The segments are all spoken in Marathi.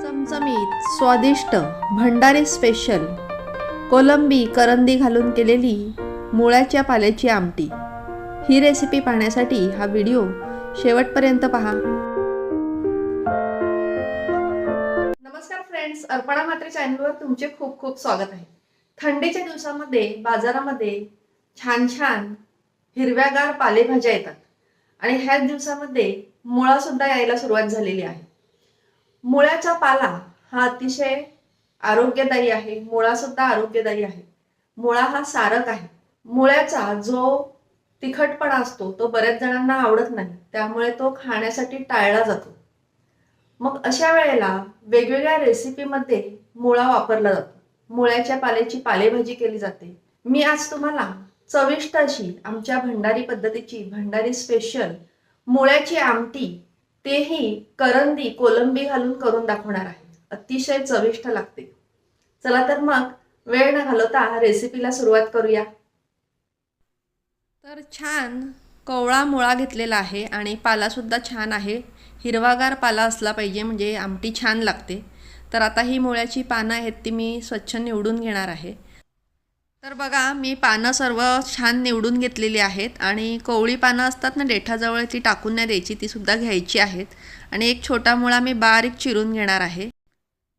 चमचमीत स्वादिष्ट भंडारी स्पेशल कोलंबी करंदी घालून केलेली मुळ्याच्या पाल्याची आमटी. ही रेसिपी पाहण्यासाठी हा व्हिडिओ शेवटपर्यंत पहा. नमस्कार फ्रेंड्स अर्पणा मात्रे चॅनलवर तुमचे खूप खूप स्वागत आहे. थंडीच्या दिवसामध्ये बाजारामध्ये छान छान हिरव्यागार पालेभाज्या येतात. आणि ह्याच दिवसामध्ये मुळा सुद्धा यायला सुरुवात झालेली आहे. मुळ्याचा पाला हा अतिशय आरोग्यदायी आहे. मुळा सुद्धा आरोग्यदायी आहे. मुळा हा सारक आहे. मुळ्याचा जो तिखटपणा असतो तो बऱ्याच जणांना आवडत नाही. त्यामुळे तो खाण्यासाठी टाळला जातो. मग अशा वेळेला वेगवेगळ्या रेसिपीमध्ये मुळा वापरला जातो. मुळ्याच्या पाल्याची पालेभाजी केली जाते. मी आज तुम्हाला चविष्ट अशी आमच्या भंडारी पद्धतीची भंडारी स्पेशल मुळ्याची आमटी तेही करंदी कोलंबी घालून करून दाखवणार आहे. अतिशय चविष्ट लागते. चला तर मग वेळ न घालवता रेसिपीला सुरुवात करूया. तर छान कोवळा मुळा घेतलेला आहे आणि पालासुद्धा छान आहे. हिरवागार पाला असला पाहिजे म्हणजे आमटी छान लागते. तर आता ही मुळ्याची पानं आहेत ती मी स्वच्छ निवडून घेणार आहे. तर बघा मी पानं सर्व छान निवडून घेतलेली आहेत आणि कोवळी पानं असतात ना देठाजवळ ती टाकून नाही द्यायची ती सुद्धा घ्यायची आहेत. आणि एक छोटा मुळा मी बारीक चिरून घेणार आहे.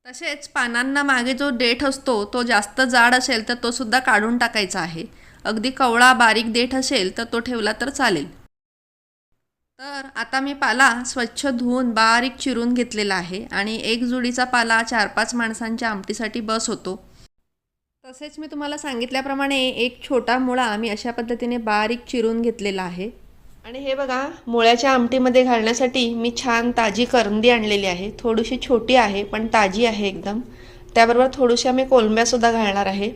तसेच पानांना मागे जो देठ असतो तो जास्त जाड असेल तर तो सुद्धा काढून टाकायचा आहे. अगदी कवळा बारीक देठ असेल तर तो ठेवला तर चालेल. तर आता मी पाला स्वच्छ धुवून बारीक चिरून घेतलेला आहे आणि एक जुडीचा पाला चार पाच माणसांच्या आमटीसाठी बस होतो. तसेच मी तुम्हाला सांगितल्याप्रमाणे एक छोटा मुळा मी अशा पद्धतीने बारीक चिरून घेतलेला आहे. आणि हे बघा मुळ्याच्या आमटीमध्ये घालण्यासाठी मी छान ताजी करंदी आणलेली आहे. थोडीशी छोटी आहे पण ताजी आहे एकदम. त्याबरोबर थोड्याशा मी कोलंब्यासुद्धा घालणार आहे.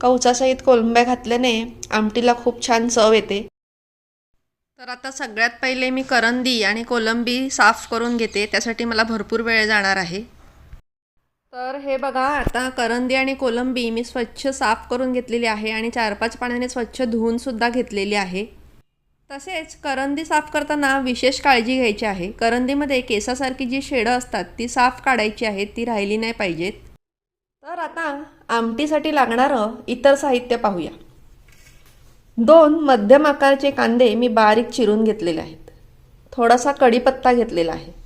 कवचासहित कोलंब्या घातल्याने आमटीला खूप छान चव येते. तर आता सगळ्यात पहिले मी करंदी आणि कोलंबी साफ करून घेते. त्यासाठी मला भरपूर वेळ जाणार आहे. तर हे बघा आता करंदी आणि कोलंबी मी स्वच्छ साफ करून घेतलेली आहे आणि चार पाच पाण्याने स्वच्छ धुवूनसुद्धा घेतलेली आहे. तसेच करंदी साफ करताना विशेष काळजी घ्यायची आहे. करंदीमध्ये केसासारखी जी शेडं असतात ती साफ काढायची आहेत ती राहिली नाही पाहिजेत. तर आता आमटीसाठी लागणारं इतर साहित्य पाहूया. दोन मध्यम आकारचे कांदे मी बारीक चिरून घेतलेले आहेत. थोडासा कढीपत्ता घेतलेला आहे.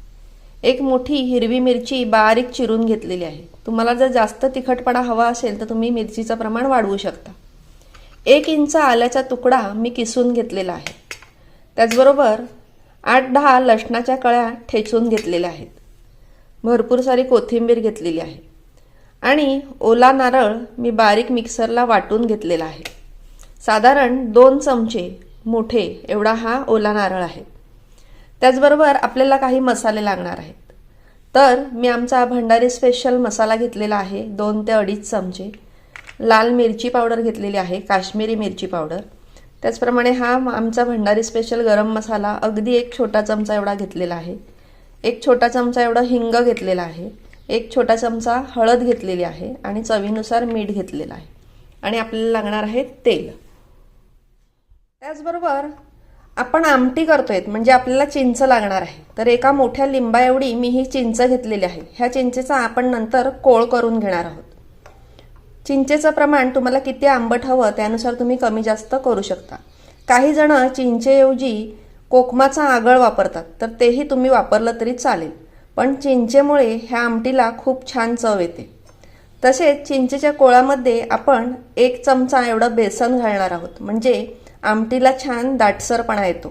एक मोठी हिरवी मिरची बारीक चिरून घेतलेली आहे. तुम्हाला जर जास्त तिखटपणा हवा असेल तर तुम्ही मिरचीचं प्रमाण वाढवू शकता. एक इंच आल्याचा तुकडा मी किसून घेतलेला आहे. त्याचबरोबर आठ दहा लसणाच्या कळ्या ठेचून घेतलेल्या आहेत. भरपूर सारी कोथिंबीर घेतलेली आहे. आणि ओला नारळ मी बारीक मिक्सरला वाटून घेतलेला आहे. साधारण दोन चमचे मोठे एवढा हा ओला नारळ आहे. त्याचबरोबर आपल्याला काही मसाले लागणार आहेत. तर मी आमचा भंडारी स्पेशल मसाला घेतलेला आहे दोन ते अडीच चमचे. लाल मिरची पावडर घेतलेली आहे काश्मीरी मिरची पावडर. त्याचप्रमाणे हा आमचा भंडारी स्पेशल गरम मसाला अगदी एक छोटा चमचा एवढा घेतलेला आहे. एक छोटा चमचा एवढा हिंग घेतलेला आहे. एक छोटा चमचा हळद घेतलेली आहे आणि चवीनुसार मीठ घेतलेलं आहे. आणि आपल्याला लागणार आहे तेल. त्याचबरोबर आपण आमटी करतोय म्हणजे आपल्याला चिंच लागणार आहे. तर एका मोठ्या लिंबा एवढी मी ही चिंच घेतलेली आहे. ह्या चिंचेचा आपण नंतर कोळ करून घेणार आहोत. चिंचेचं प्रमाण तुम्हाला किती आंबट हवं त्यानुसार तुम्ही कमी जास्त करू शकता. काही जण चिंचेऐवजी कोकमाचा आगळ वापरतात तर तेही तुम्ही वापरलं तरी चालेल. पण चिंचेमुळे ह्या आमटीला खूप छान चव येते. तसेच चिंचेच्या कोळामध्ये आपण एक चमचा एवढं बेसन घालणार आहोत म्हणजे आमटीला छान दाटसरपणा येतो.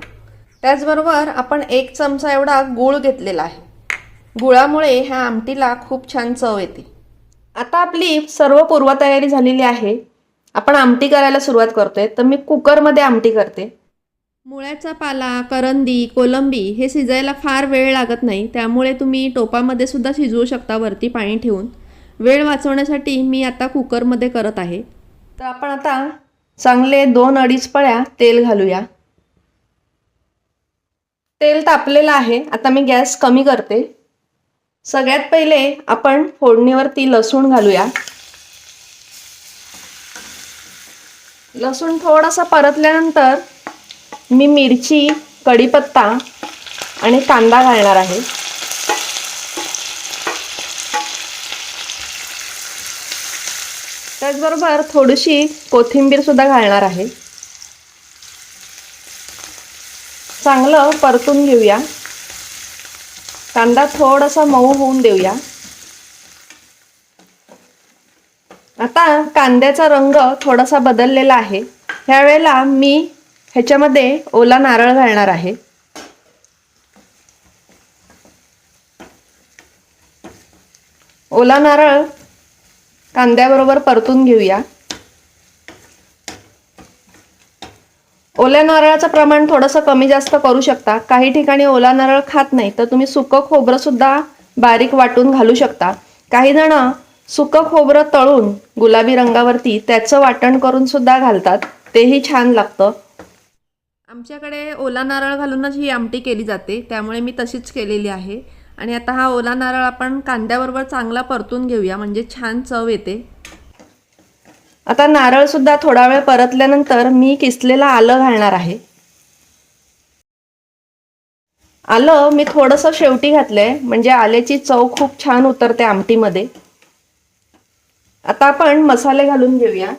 त्याचबरोबर आपण एक चमचा एवढा गूळ घेतलेला आहे. गुळामुळे ह्या आमटीला खूप छान चव येते. आता आपली सर्व पूर्वतयारी झालेली आहे. आपण आमटी करायला सुरुवात करतोय. तर मी कुकरमध्ये आमटी करते. मुळ्याचा पाला करंदी कोलंबी हे शिजायला फार वेळ लागत नाही. त्यामुळे तुम्ही टोपामध्ये सुद्धा शिजवू शकता वरती पाणी ठेवून. वेळ वाचवण्यासाठी मी आता कुकरमध्ये करत आहे. तर आपण आता चांगले दोन अडीच पळ्या तेल घालूया. तेल तापलेलं आहे आता मी गॅस कमी करते. सगळ्यात पहिले आपण फोडणीवरती लसूण घालूया. लसूण थोडासा परतल्यानंतर मी मिरची कढीपत्ता आणि कांदा घालणार आहे. त्याचबरोबर थोडीशी कोथिंबीर सुद्धा घालणार आहे. चांगलं परतून घेऊया. कांदा थोडासा मऊ होऊन देऊया. आता कांद्याचा रंग थोडासा बदललेला आहे. ह्यावेळेला मी ह्याच्यामध्ये ओला नारळ घालणार आहे. ओला नारळ कांद्याबरोबर परतून घेऊया. ओल्या नारळाचं प्रमाण थोडंसं कमी जास्त करू शकता. काही ठिकाणी ओला नारळ खात नाही तर तुम्ही सुकं खोबरं सुद्धा बारीक वाटून घालू शकता. काही जण सुकं खोबरं तळून गुलाबी रंगावरती त्याचं वाटण करून सुद्धा घालतात. तेही छान लागतं. आमच्याकडे ओला नारळ घालूनच ही आमटी केली जाते. त्यामुळे मी तशीच केलेली आहे. आणि आता हा ओला नारळ आपण कांद्याबरोबर चांगला परतून घेऊया म्हणजे छान चव येते. आता नारळ सुद्धा थोडा वेळ परतल्यानंतर मी किसलेलं आलं घालणार आहे. आलं मी थोडंसं शेवटी घातलंय म्हणजे आल्याची चव खूप छान उतरते आमटीमध्ये. आता आपण मसाले घालून घेऊया.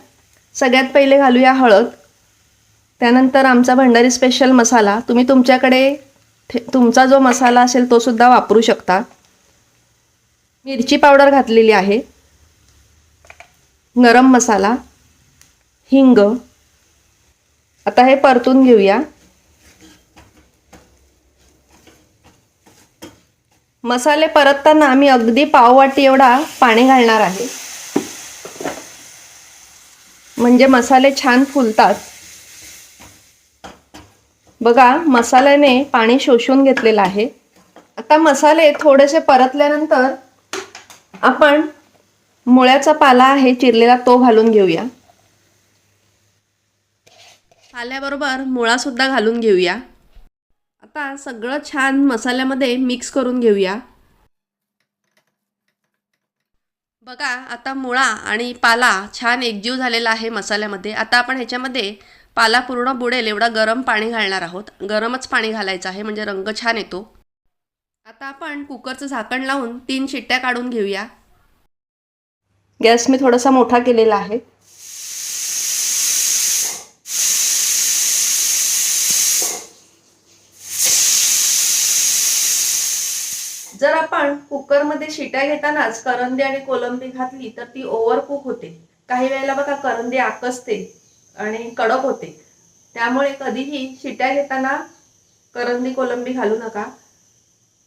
सगळ्यात पहिले घालूया हळद. त्यानंतर आमचा भंडारी स्पेशल मसाला. तुम्ही तुमच्याकडे तुमचा जो मसाला असेल तो सुद्धा वापरू शकता. मिरची पावडर घातलेली आहे. गरम मसाला. हिंग. आता हे परतून घेऊया. मसाले परतताना आम्ही अगदी पाववाटी एवढा पाणी घालणार आहे. म्हणजे मसाले छान फुलतात. बघा मसाल्याने पाणी शोषून घेतलेलं आहे. आता मसाले थोडेसे परतल्यानंतर आपण मुळ्याचा पाला आहे चिरलेला तो घालून घेऊया. पाल्याबरोबर मुळा सुद्धा घालून घेऊया. आता सगळं छान मसाल्यामध्ये मिक्स करून घेऊया. बघा आता मुळा आणि पाला छान एकजीव झालेला आहे मसाल्यामध्ये. आता आपण ह्याच्यामध्ये पाला पूर्ण बुडेल एवढा गरम पाणी घालणार आहोत. गरमच पाणी घालायचं आहे म्हणजे रंग छान येतो. आता आपण कुकरचं झाकण लावून तीन शिट्ट्या काढून घेऊया. गॅस मी थोडासा मोठा केलेला आहे. जर आपण कुकरमध्ये शिट्या घेतानाच करंदी आणि कोलंबी घातली तर ती ओव्हर कुक होते. काही वेळेला बघा करंदी आकसते. आणि कडक होते. त्यामुळे कधीही शिट्या घेताना करंदी कोलंबी घालू नका.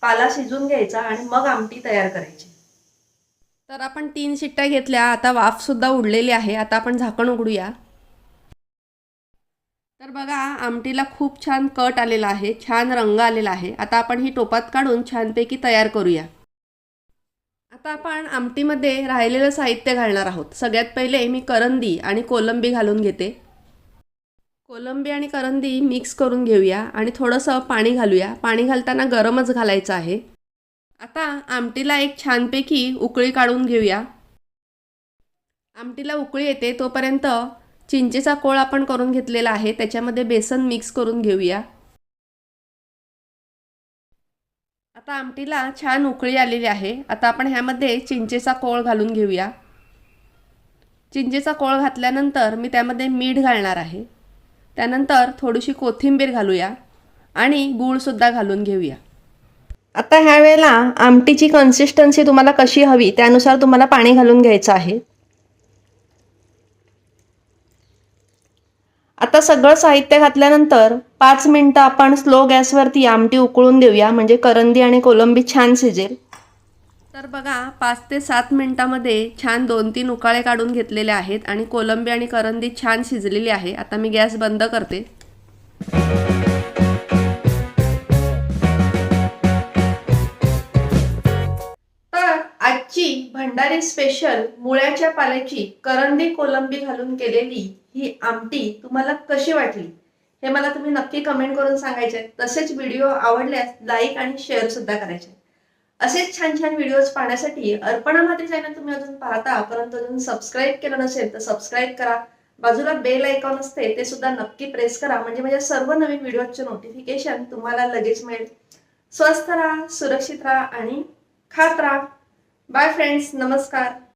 पाला शिजून घ्यायचा आणि मग आमटी तयार करायची. तर आपण तीन शिट्ट्या घेतल्या. आता वाफ सुद्धा उडलेली आहे. आता आपण झाकण उघडूया. तर बघा आमटीला खूप छान कट आलेला आहे. छान रंग आलेला आहे. आता आपण ही टोपात काढून छानपैकी तयार करूया. आता आपण आमटीमध्ये राहिलेलं साहित्य घालणार आहोत. सगळ्यात पहिले मी करंदी आणि कोलंबी घालून घेते. कोलंबी आणि करंदी मिक्स करून घेऊया आणि थोडंसं पाणी घालूया. पाणी घालताना गरमच घालायचं आहे. आता आमटीला एक छानपैकी उकळी काढून घेऊया. आमटीला उकळी येते तोपर्यंत चिंचेचा कोळ आपण करून घेतलेला आहे. त्याच्यामध्ये बेसन मिक्स करून घेऊया. आता आमटीला छान उकळी आलेली आहे. आता आपण ह्यामध्ये चिंचेचा कोळ घालून घेऊया. चिंचेचा कोळ घातल्यानंतर मी त्यामध्ये मीठ घालणार आहे. त्यानंतर थोडीशी कोथिंबीर घालूया आणि गूळसुद्धा घालून घेऊया. आता ह्या वेळेला आमटीची कन्सिस्टन्सी तुम्हाला कशी हवी त्यानुसार तुम्हाला पाणी घालून घ्यायचं आहे. आता सगळं साहित्य घातल्यानंतर पाच मिनटं आपण स्लो गॅसवरती आमटी उकळून देऊया म्हणजे करंदी आणि कोलंबी छान शिजेल. तर बघा पाच ते सात मिनटामध्ये छान दोन तीन उकाळे काढून घेतलेले आहेत आणि कोलंबी आणि करंदी छान शिजलेली आहे. आता मी गॅस बंद करते. भंडारी स्पेशल मुळ्याच्या पाल्याची करंदी कोलंबी घालून केलेली ही आमटी तुम्हाला कशी वाटली? हे मला तुम्ही नक्की कमेंट करून सांगायचे. तसेच व्हिडिओ आवडल्यास लाईक आणि शेअर सुद्धा करायचे. असेच छान छान व्हिडिओज पाहण्यासाठी अर्पणा मात्री चॅनल तुम्ही अजून पाहता. परंतु अजून सबस्क्राईब केलं नसेल तर सबस्क्राईब करा. बाजूला बेल आयकॉन असते ते सुद्धा नक्की प्रेस करा. म्हणजे माझ्या सर्व नवीन व्हिडिओचे नोटिफिकेशन तुम्हाला लगेच मिळेल. स्वस्थ राहा सुरक्षित राहा आणि खात राहा. बाय फ्रेंड्स नमस्कार